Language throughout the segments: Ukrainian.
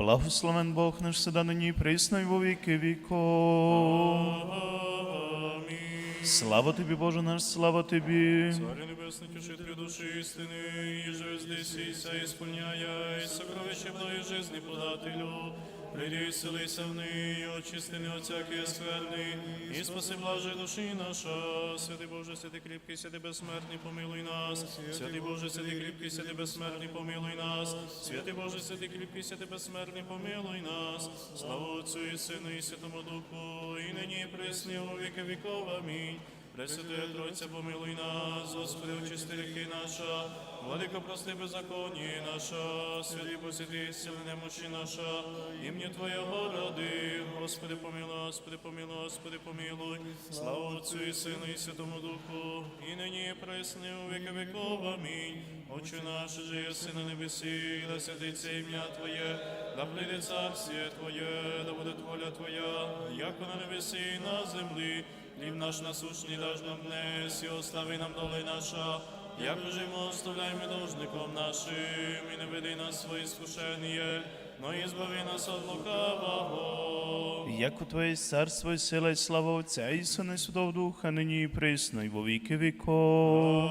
Благословен Бог наш всегда нині присно і во віки віков. Слава тобі, Боже наш, слава тобі. Царю небесний, тішителю душі істини, і же здесь і ісполняя, і сокровище мною жизни подателю. Прийди селися в неї, очисти не всякої скверни, і спаси блаже душі наша. Святий Боже, святий кріпкий, святий безсмертний, помилуй нас. Святий Боже, святий кріпкий, святий безсмертний, помилуй нас. Святий Боже, святий кріпкий, святий безсмертний, помилуй нас. Слава Отцю і Сину і Святому Духу, і нині і пресні у віки віков. Амінь. Пресвятая Тройця, помилуй нас, Господи, очисти ріки наша, владико, прости беззаконні наша, святі посвяти, сили немощі наша, ім'я Твоєго ради, Господи, помилуй, Господи, помилуй, Господи, помилуй, слава Отцю і Сину і Святому Духу, і нині пресни у віки віков, амінь. Отче наш, же єси на небесі, да святиться ім'я Твоє, да прийде царствіє Твоє, да буде воля Твоя, як на небесі на землі. Хліб наш насущний даж нам днес, і остави нам доли наша, як жимо, оставляємо должником нашим, і не веди нас свої скушення, но і збави нас від лукавого. Як у Твоє царство і сила і слава Отця і Сина і Святого Духа, нині і присно і во віки віков.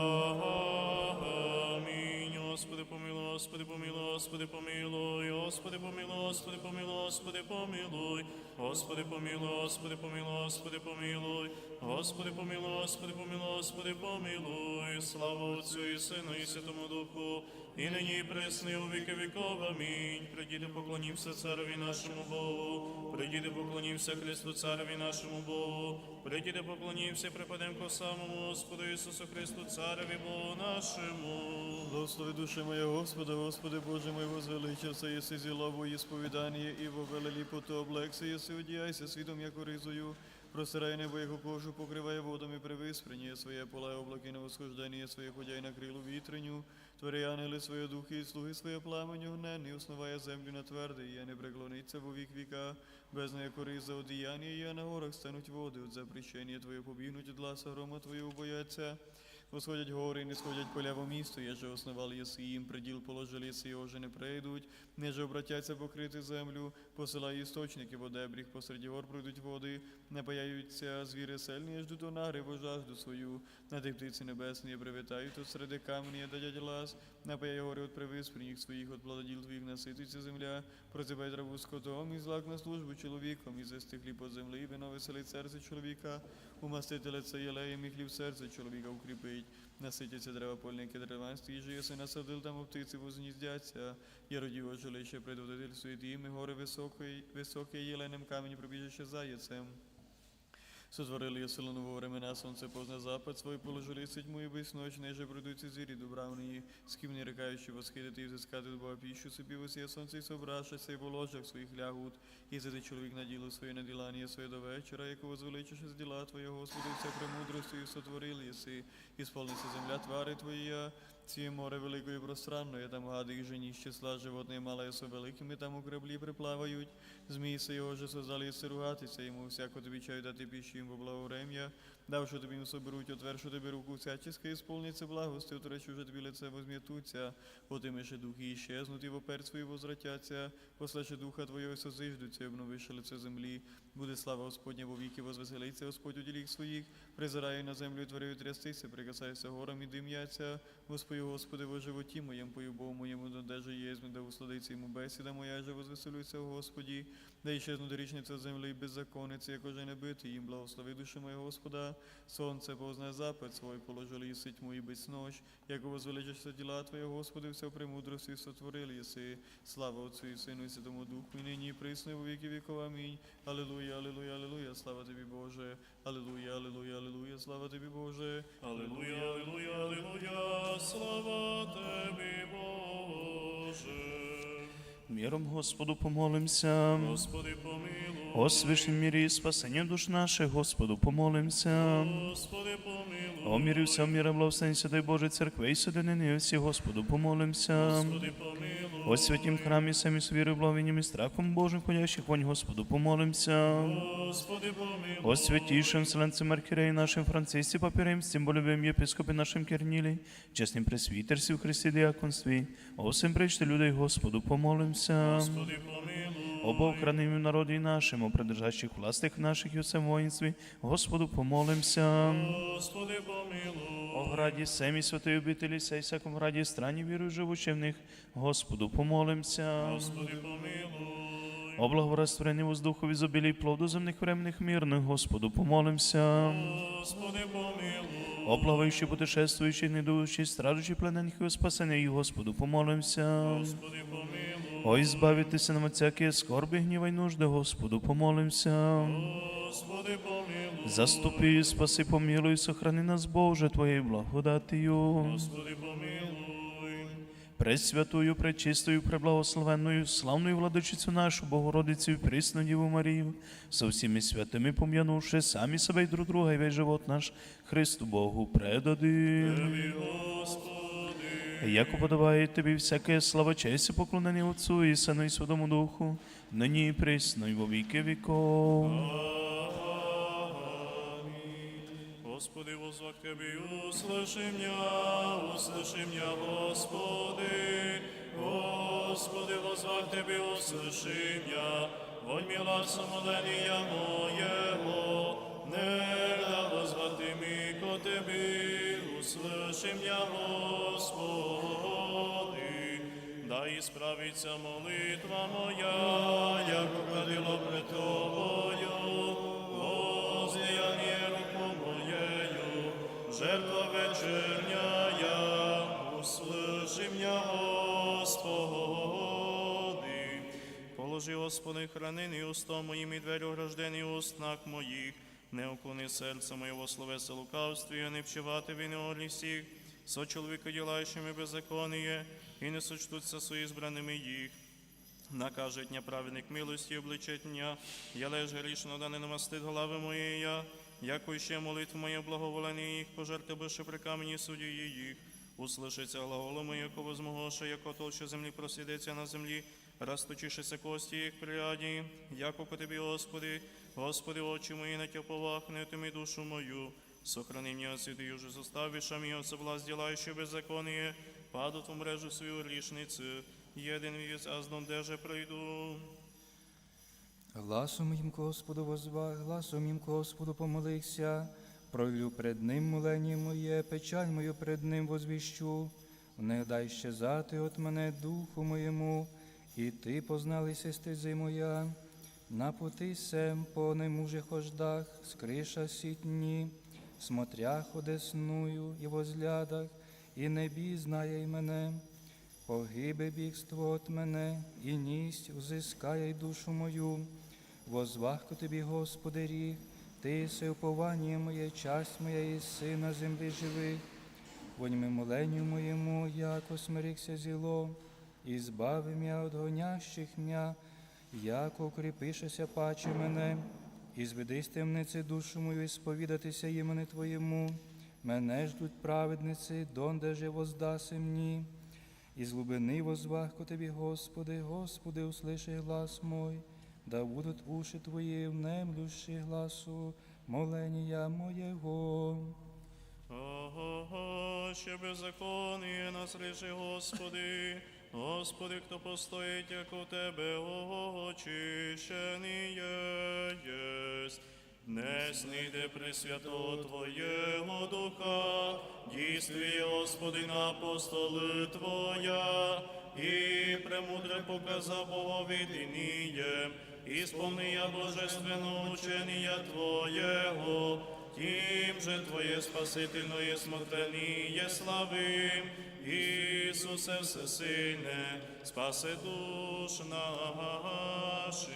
Амінь. Господи, помилуй, Господи, помилуй, Господи, помилуй, Господи, помилуй, Господи, помилуй, Господи, помилуй, Господи, помилуй, Господи, помилуй, Господи, помилуй, Господи, помилуй, Господи, помилуй, Господи, помилуй, слава Отцю і Сину і Святому Духу, і нині і пресни у віки віков. Амінь. Прийдіте, поклонімся цареві нашому Богу, прийдіте, поклонімся Христу цареві нашому Богу, прийдіте, поклонімся, припадемо ко самому Господу Ісусу Христу, цареві Богу нашому. Благослови душа моя Господа, Господи Боже мой, возвеличився, єси зіла во ісповідання і во велелі пото облекся, єси одіяйся світом, як ризою. Простирай небо його кожу, покриває водами привиспрення своє поле облаки на восхождення своє ходяй на крилу вітреню. Твори ангели своє духи і слуги своє пламень огненний, основає землю на твердий, я не преклониться во вік віка. Без неї кориза одіяння, я на горах стануть води, от запрещення Твоє побігнуть, от ласа грома Твоєго бояться. Восходять гори, не сходять поля во місто, же основал єси їм, приділ положили єси, його же не прийдуть, не же обратяться покрити землю, посилає істочники, в одебріх, посеред гор пройдуть води, напаяються звіри сельні, ждуть до нари, бо жажду свою, на тих птиці небесні привітають, от середи камені дадять лас, напаяй гори от привиспрініх своїх, от плододіл твоїх насититься земля, прозивай траву скотом, і злак на службу чоловіком, і зести хліб землі, вино веселить серце чоловіка, умастити лице єлеєм, і хліб серце чоловіка укріпить. Наситяться дерева польники дерева, і жиє насадил там птиці возніздяться. Я родів жилище предводитель світ, і гори високої, високе єленем камені пробіжище заяцем. Сотворили силану нового времена сонце поздно запад свой, положили седьму и бысь ночь, неже придут и звери дубравные, с кем не рекающие восхитити і взискати до Бога пищу себе восия сонце і собравшися и в ложах своїх лягут, І зайде чоловік на діло своє, на ділання своє до вечора, якого звеличиш з діла твоє Господи, вся премудростю сотворили єси, і сповниться земля твари Твоя, ці море великої і пространне, там гади жені, числа животне мале со великими, там у кораблі приплавають, змії його же создали сиругатися йому всяко тобі чаю дати пищу їм во благоврем'я, давши тобі соберуть, отвершу тобі руку всяческа, і сповниться благости, отречу вже тобі лице возм'ятуться, отимеше духи іщезнуть, і вопер свої возвратяться, послеше духа Твоєго созиждуться, і обновише лице землі, буде слава Господня во віки, возвеселиться Господь у діліх своїх, призирає на землю, і творею трястися, прикасайся горам і дим'яться, Господи, Господи, во животі моєму, пою Богу моєму, додеже єзми, да усладиться йому бесіда моя, же возвеселюється, Господі, да іщезну дорічниця землі і беззаконниці, як уже не бити їм, благослови душу моя Господа, сонце познає запад свой, положили і сить мої без ночь, як возвеличишся діла Твоє, Господи, все премудрості сотворили єси, слава Отцю і Сину і Святому Духу, і нині і присно, і во віки віков, амінь. Алілуя, алілуя, алілуя, слава Тобі, Боже, алілуя, алілуя, алілуя, слава Тобі, Боже. Аллилуйя, аллилуйя, аллилуйя, слава Тобі, Боже. Міром Господу помолимся. Господи, помилуй. О свишнім мірі і спасенні душ наших, Господу помолимся. Господи, помилуй. О мірі всем міра благословень Святої Божої церкви і соединені всі, Господу помолимся. Господи, помилуй. О святім храмі самі з вірою, благовінням і страхом Божим, ходящих вонь, Господу помолимся. Господи, помилуй. О святейшем вселенцем архиереи нашим Франциске Папиреем, с єпископі нашим Кернілі, чесним пресвітерсі в Христі Діаконстві, о всім пречте людей Господу помолимся. Господи, помилуй. О Бог, храним в народі нашим, о придержащих властях наших і усем воїнстві, Господу помолимся. Господи, помилуй. О граді семі святої обителі, сей всякому граді страні віру живучи в них, Господу помолимся. Господи, помилуй. О благорастворенні воздуху в ізобілій плоду земних временних мирних, Господу помолимся. Господи, помилуй. О плаваючи, путешествуючи, недуючи, стражучи пленених і спасених, Господу помолимся. Господи, помилуй. Ой, збавитися нам от всякі скорби, гніва й нужди, Господу помолимся. Господи, помилуй. Заступи, спаси, помилуй, сохрани нас, Боже, Твоєю благодатію. Господи, помилуй. Пресвятую, пречистою, преблагословенною, славною владичицю нашу, Богородицю і присну Діву Марію, со всіми святими пом'янувши самі себе і друг друга, і весь живот наш Христу Богу предадим. Тобі, Господи Як уподобає тобі всяке слава, честь і поклонення Отцу і Сину і Святому Духу, нині і присно, і во віки віков. Господи, возвах Тебе, услыши меня, услыши меня, Господи. Господи, возвах Тебе, услыши меня, вонь мила самоления моего, не да возвати ми ко Тебе, услыши Господи. Да исправится молитва моя, яко кадило пред Тобою, возлияние руку моею, жертва вечерняя, услыши меня, Господи. Положи, Господи, хранини уста моїм і двері ограждені уснах моїх, не уклони серце моєго словеса лукавстві, не вчивати вини олісіх, со чоловіка ділаючими беззаконіє, і не сочтуться со ізбраними їх. Накажет дня праведник милості обличать дня, я леж грішно да не намастит голови моєї я, яко ще молитв моє благоволення їх, пожерти бивши при камені судді їх. Услышиться глаголу моє, кого змогоше, яко толще землі просідеться на землі, розточишися кості їх пряді, яко по тобі, Господи, Господи, очі мої на тя повахне, тими душу мою. Сохрани меня от святых уже заставишь, а меня от соблазн делающие беззаконие, падут в мрежу свою лишницы, един вес, а здом деже пройду. Гласом їм Господу возва, гласом їм Господу помолився, пролю пред ним молення моє, печаль мою пред ним возвіщу, не дай щезати от мене духу моєму, і ти позналися стези моя, на сем по немужих ождах, скриша сітні, смотрях одесную і возглядах, і небі знає й мене. Погибе бігство от мене, і ність узискає й душу мою. Возвахку тобі, Господи, ріг, ти се уповання моє, часть моя і сина землі живих. Воньми моленню моєму, яко смирихся зіло, і збави м'я от гонящих м'я, яко укріпишеся паче мене, і зведи з темниці душу мою, і сповідатися імени Твоєму. Мене ждуть праведниці, донде же воздаси мені. Из глубины возвах ко Тебе, Господи, Господи, услыши глас мой, да будут уши Твои внемлющи гласу моления моего. Ого, ще беззаконие нас ріши, Господи, Господи, хто постоїть, як у Тебе, очищений єсть. Не сніде Пресвято Твоєго Духа, дійствіє, Господи, на апостоли Твоя, і премудре показав Богові динієм, і сповни я божественного учення Твоєго, Тим же Твоє спасительное смотрение слави, Ісусе Всесильне, спаси душ наших.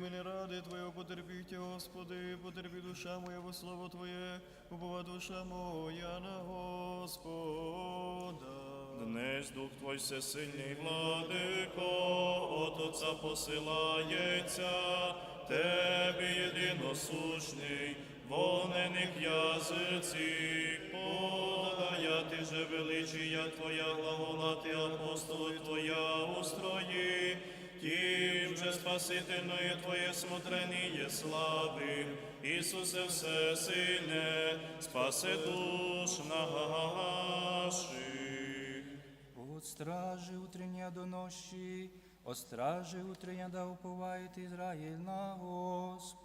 Мене ради Твоєго потерпіть, Господи, потерпі душа моя во слово Твоє, упова душа моя на Господа. Днес Дух Твой всесильний владико, от Отця посилається, Тебе єдиносушний, вогнених язиців, подаяти же величія Твоя, глаголати апостолу Твоя устрої, Тим же спасительної Твоє смотрение слави, Ісусе всесильне, спаси душ наших. От стражи утрення до ночі, Остражи утрення да уповает Ізраїль на Господа.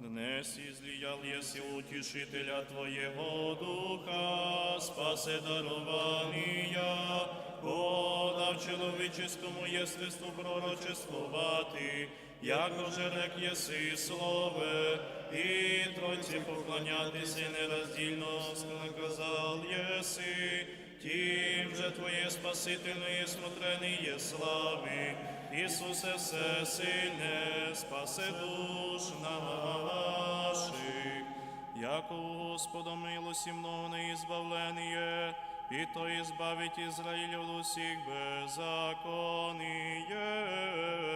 Днес излиял еси утешителя Твоего Духа, спасе дарования, подав человеческому естеству пророчествовати, яко же рек єси слове, і Тройці поклонятися нераздільно наказал єси, тим же Твоє спасительне смотреніє слави, Ісусе всесильне, спаси душ наших. Господа милості мною не избавление, и то избавить Израиля от усіх беззаконий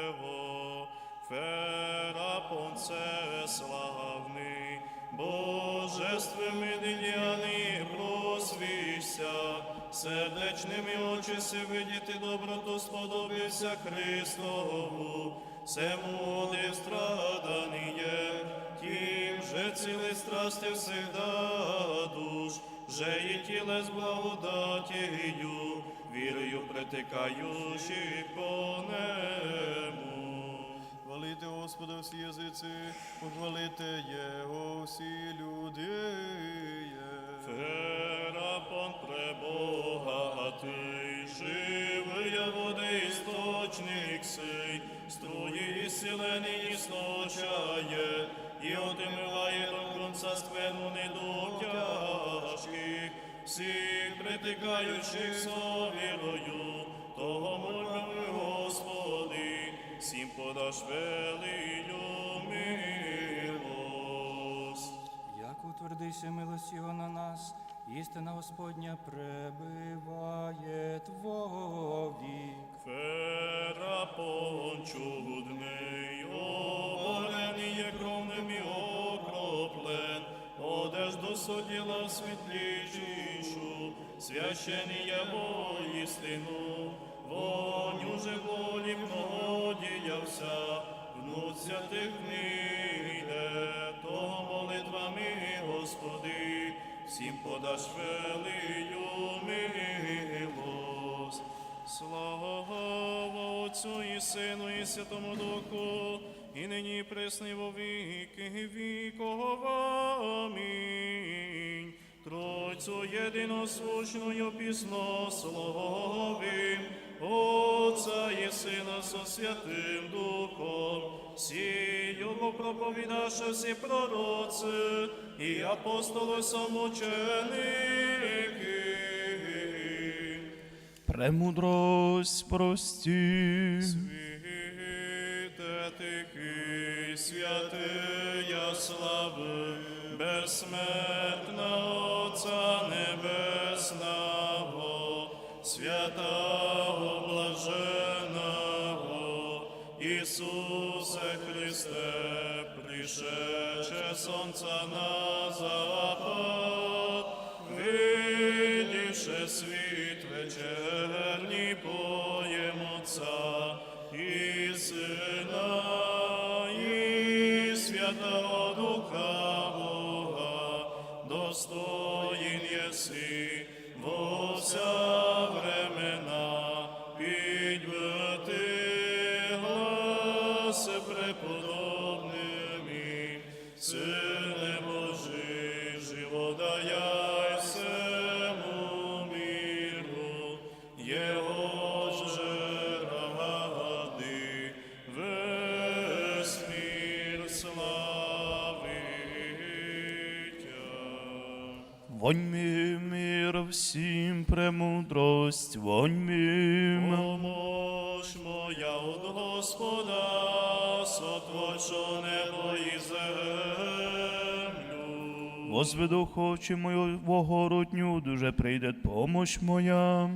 Его. Ферапонце славний, божествами деяни просвіщся, сердечними очі си видіти доброту сподобився Христову, всему не страданіє, тим же цілий страсти всегда душ, же і з благодатію, вірою притикаючи по нему. Хвалите Господа всі язиці, похвалите Його всі люди. Ферапон пребогатий, живия води істочник сей, струї сілені істочає, і отимиває до конца скверну недуг тяжких, всіх притикаючих совірою, того мольбами Господи, всім подаш велию милость. Як утвердися милость на нас, істина Господня пребиває Твовік. Ферапон чудний, оборений є кровним і окроплен, одежду суділа світлішішу, священий є воістину, воню же волі много діявся, внуць святих книде, того молитвами, Господи, всім подаш милость. Слава Отцю і Сину і Святому Духу, і нині і во віки віков. Амінь. Тройцю єдиносущною піснословим, Отця і Сина со Святим Духом, сію бо проповідаше всі пророці і апостоли самоченики. Премудрость прості. Світе тихий, святия слави, безсмертна Отця Небесного, святого блаженого, Ісусе Христе, пришедше сонця на запад, видівши світ вечерній поєм Отця і Сина, і Святого Духа Бога, достоїн єси вся Вонь ми мир всім премудрость, вонь ми. Помощ моя от Господа, сотворчо небо і землю. Возведу очі мою в огородню, дуже прийде помощ моя.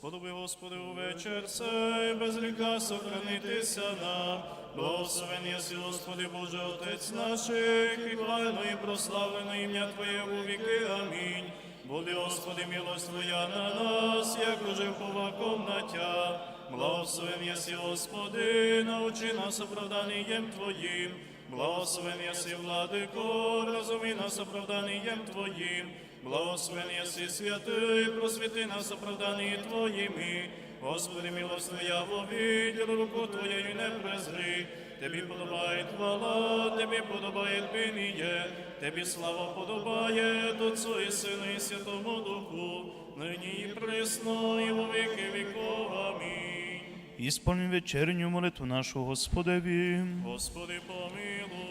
Сподоби, Господи, увечер цей, без гріха сохранитися нам. Благословен єси, Господи, Боже, Отець наших, і хвалено і прославлено ім'я Твоє у віки. Амінь. Буде, Господи, милость Твоя на нас, як уже впова комнатя. Благословен єси, Господи, научи нас оправданням Твоїм. Благословен єси, владико, розумій нас оправданням Твоїм. Благословен єси, святий, просвіти нас оправданні Твоїми. Господи, милость Твоя вовідь, руку Твоєю не презри. Тобі подобає хвала, Тобі подобає пиніє, Тобі слава подобає Отцу і Сину і Святому Духу, нині і присно, і во віки віков. Амінь. Ісполнім вечерню молитву нашу Господеві. Господи, помилуй.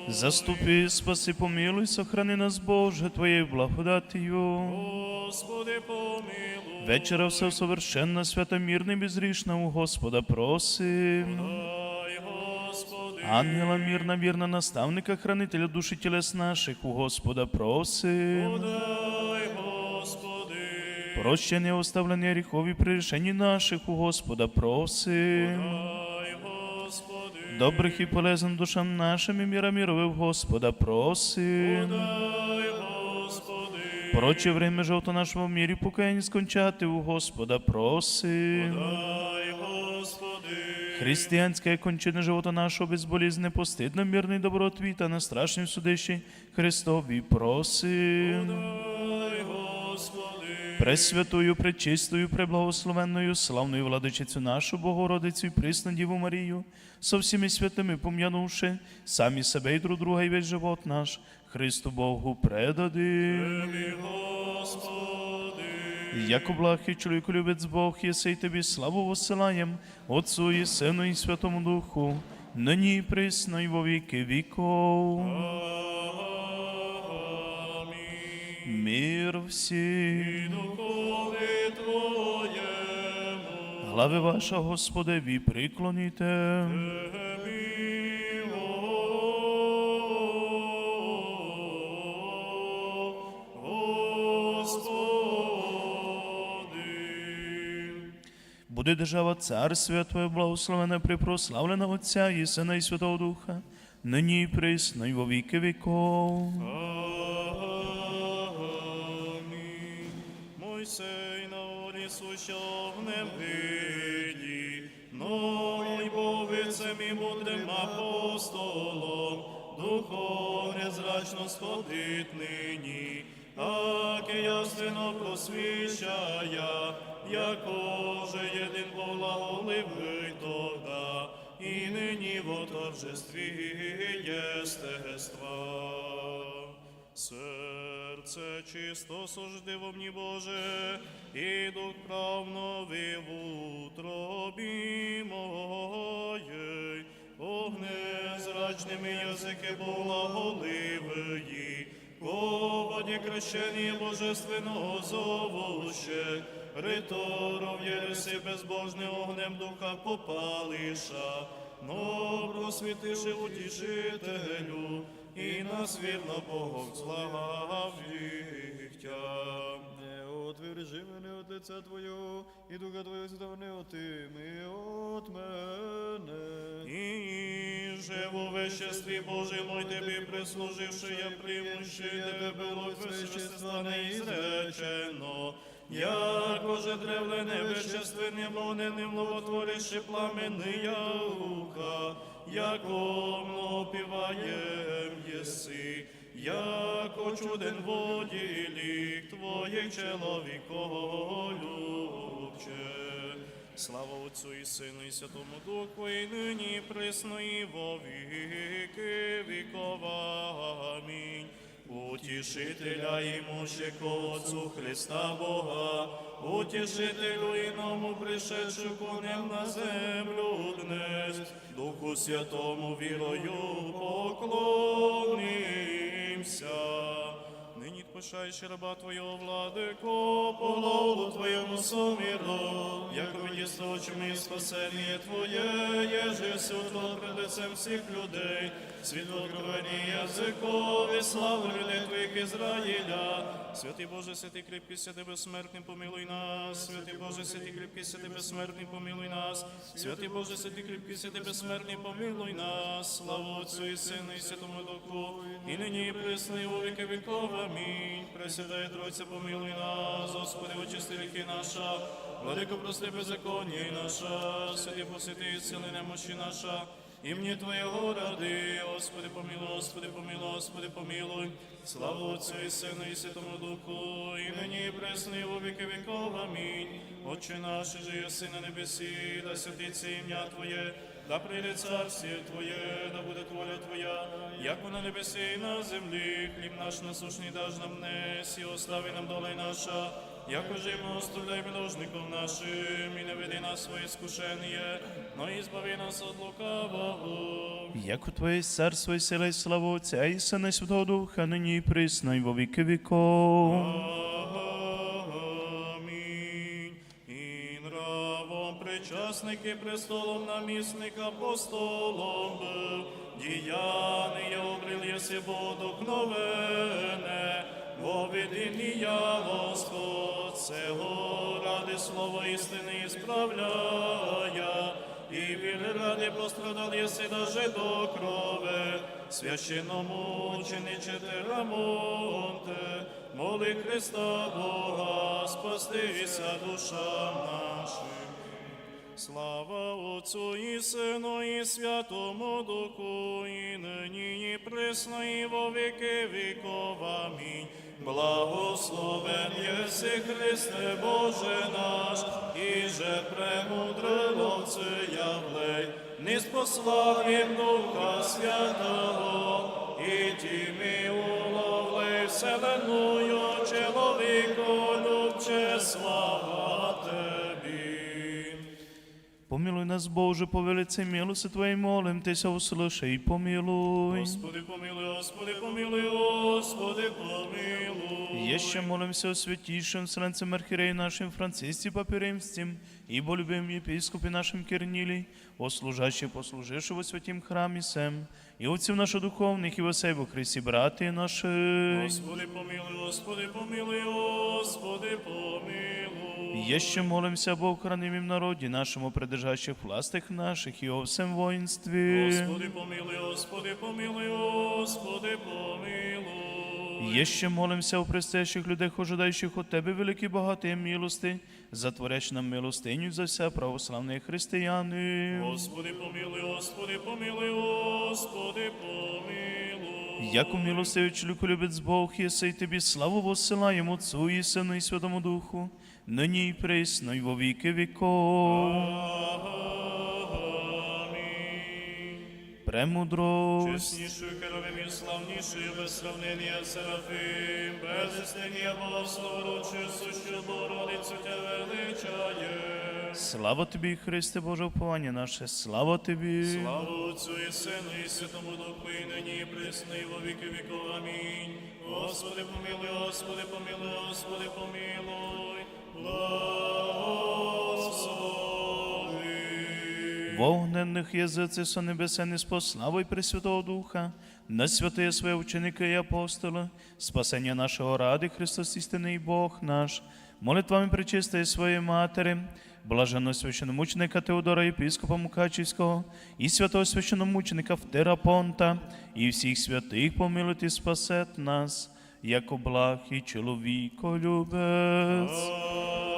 Заступи, спаси, помилуй, сохрани нас, Боже, Твоєю благодатію. Господи, помилуй. Вечера все совершенна, свята, мирна і безрішна у Господа просим. Дай, Господи. Ангела мирна, вірна, наставника, хранителя душі тілес наших у Господа просим. Дай, Господи. Прощення, оставлення гріхові при рішенні наших у Господа просим. Дай, Господи. Добрих і полезних душам нашим і міра міровив Господа Господи. Проче время жовто нашого в мірі покаяння скончати у Господа Господи. Християнське кончини живота нашого безболізне, постидно, мирний добротвій та на страшнім судищі Христові просим. Господи. Пречистою, преблагословенною, славною владичицю нашу Богородицю і присну Діву Марію, со всіми святими пом'янувши, самі себе і друг друга і весь живот наш, Христу Богу предадим. Тобі, Господи. Яко блахи чоловіку любець Бог, єси й тобі славу посилаєм, Отцу і Сину і Святому Духу, нині присно і во віки віков. Мир всім. Глави ваша, Господеві, приклоніте. Буде держава царствя Твоє благословене, припрославлена Отця і Сина і Святого Духа, нині і присно і во віки віков. Сущав в небиді, но й бовицем і мудрим апостолом, духом незрачно сходить нині, а ясно просвіщая, яко же єдин благоливий тогда, і нині в торжестві єстества. Серце чисто сужди во мені Боже, і дух правновий в утробі моєй, огне зрачними язики благоливої, Поводі крещені божественного зовуще, Риторов єреси безбожне огнем духа попалиша, но просвітиши утішителю, і нас вірно Богом славіття. Не отвержи мене от лиця Твого, і духа Твого святого не отими от мене. І же в веществі Божий мой тобі прислуживши, я примущи тебе було вещества не ізречено. Яко же древлене вещественне вогненним новотворище пламени уха, яко піваєм єси, яко чуден воді лік твоїх чоловіколюбче. Слава Отцю і Сину і Святому Духу, і нині і присно, во віки віков. Амінь. Утішителя і ще Отцу Христа Бога, утішителю іному пришедшу конем на землю днес, Духу Святому вірою поклонимся. Пишаєш раба Твого владико, по Твоєму суміру, як видісти очами спасення Твоє, єже світло пред лицем всіх людей, світло откровення язикові, славу людей Твоїх Ізраїля. Святий Боже, святий кріпкий, святий безсмертний, помилуй нас, святий Боже, святий кріпкий, святий безсмертний, помилуй нас, святий Боже, святий кріпкий, святий безсмертний, помилуй нас, слава Отцю і Сину і Святому Духу, і нині і присно, і у віки віков. Амінь. Пресвятая Тройця, помилуй нас, Господи, очисти віки наша, владико прости беззаконня і наша, святі посвяти, сили немощі наша, імені Твоєго ради, Господи, помилуй, Господи, помилуй, Господи, помилуй. Слава Отцю і Сину і Святому Духу, і нині і пресно, і во віки віков. Амінь. Отче наш, же єси на небесі, да святиться ім'я Твоє, да прийде царствие Твоє, да буде воля Твоя, як на небесі і на землі. Хліб наш насушний даж нам днес, і остави нам доля наша, Якоже ми оставляй должником нашим, і не веди нас своє скушення, но і збави нас від лукавого. Як у Твоє царство і сила і слава Отця і Сина Святого Духа, нині і присно, і во віки віков. Причасники престолом намісник апостолом був, діяння обрил єси водокновене, во видіння Господь, цього ради слово істини справляя, і віри ради пострадал єси даже до крови, священному учениче Рамонте, моли Христа Бога, спастися душам нашим. Слава Отцу і Сину і Святому Духу, і нині і присно, і во віки віков. Амінь. Благословен єси Христе Боже наш, і же премудрило це явлей, не спослав їм Духа Святого, і тімі уловли вселенную чоловіку, любче, слава. Помилуй нас, Боже, по велице милости Твоей, молим Тися, услышай и помилуй. Господи, помилуй, Господи, помилуй, Господи, помилуй. Еще молимся о святейшем Вселенцем Архиерею нашим Франциске Папе Римским, ибо любим епископе нашим Кирнилий, о служащих послуживших во святім храмі сем, і отців наших духовних, і во себе Христі, брати наші. Господи, помилуй, Господи, помилуй, Господи, помилуй. Еще молимся об охранимом народе нашему, придержащих властях наших и о всем воинстве. Господи, помилуй, Господи, помилуй, Господи, помилуй. Еще молимся о предстоящих людях, ожидающих от Тебе великі багаті милости, затворящ нам милостиню за все православні християни. Господи, помилуй, Господи, помилуй, Господи, помилуй. Яку милостивий чоловіку Бог, єси й тобі славу воссилаємо Отцу і Сину і Святому Духу, нині і присно, і во віки віков. Премудрость. Чеснішою керовим і славнішою без сравнення Серафим, без істиння Бога словорочою, сущу Богородицю тя величає. Слава тобі, Христе Боже, уповання наше, слава тобі. Слава Отцю і Сину і Святому Духу, і нині і присно, і во віки віков. Амінь. Господи, помилуй, Господи, помилуй, Господи, помилуй. Благослови. Вогненних язиці со небесени по славою Пресвятого Духа, на святые своє ученики і апостоли, спасення нашого ради Христос істинний Бог наш, молитвами причистої своєї Матері, блаженного священомученика Теодора Єпископа Мукачівського і святого священомученика Втерапонта, і всіх святих помилуйте спасет нас, як благ і чоловіко любець.